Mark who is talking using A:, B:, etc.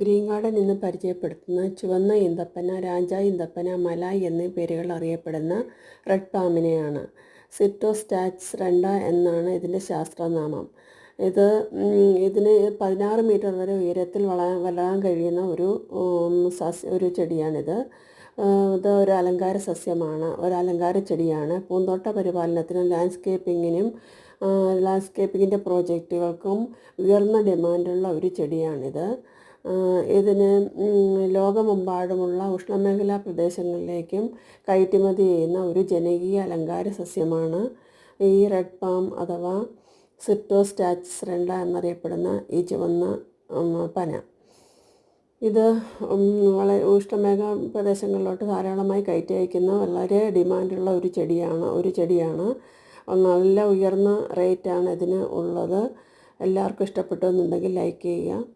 A: Green garden ഇന്ന് പരിചയപ്പെടുത്തുന്ന ചുവന്ന ഈന്തപ്പന രാജ ഈന്തപ്പന മല എന്നീ പേരുകൾ അറിയപ്പെടുന്ന റെഡ് പാമിനെയാണ്. സിറ്റോസ്റ്റാറ്റ്സ് രണ്ട എന്നാണ് ഇതിന്റെ ശാസ്ത്രനാമം. ഇത് ഇതിന് പതിനാറ് മീറ്റർ വരെ ഉയരത്തിൽ വളരാൻ വളരാൻ കഴിയുന്ന ഒരു സസ്യ ഒരു ചെടിയാണിത്. ഇത് ഒരു അലങ്കാര സസ്യമാണ്. ഒരു അലങ്കാര ചെടിയാണ്. പൂന്തോട്ട പരിപാലനത്തിനും ലാൻഡ്സ്കേപ്പിങ്ങിനും ലാൻഡ്സ്കേപ്പിങ്ങിന്റെ പ്രോജക്റ്റുകൾക്കും ഉയർന്ന ഡിമാൻഡുള്ള ഒരു ചെടിയാണിത്. ഇതിന് ലോകമെമ്പാടുമുള്ള ഉഷ്ണമേഖലാ പ്രദേശങ്ങളിലേക്കും കയറ്റുമതി ചെയ്യുന്ന ഒരു ജനകീയ അലങ്കാര സസ്യമാണ് ഈ റെഡ് പാം അഥവാ സിറ്റോസ്റ്റാറ്റ്സ് രണ്ട എന്നറിയപ്പെടുന്ന ഈ ചുവന്ന പന. ഇത് വളരെ ഉഷ്ണമേഖ പ്രദേശങ്ങളിലോട്ട് ധാരാളമായി കയറ്റി അയക്കുന്ന വളരെ ഡിമാൻഡുള്ള ഒരു ചെടിയാണ് ഒരു ചെടിയാണ്. നല്ല ഉയർന്ന റേറ്റാണ് ഇതിന് ഉള്ളത്. എല്ലാവർക്കും ഇഷ്ടപ്പെട്ടു എന്നുണ്ടെങ്കിൽ ലൈക്ക് ചെയ്യുക.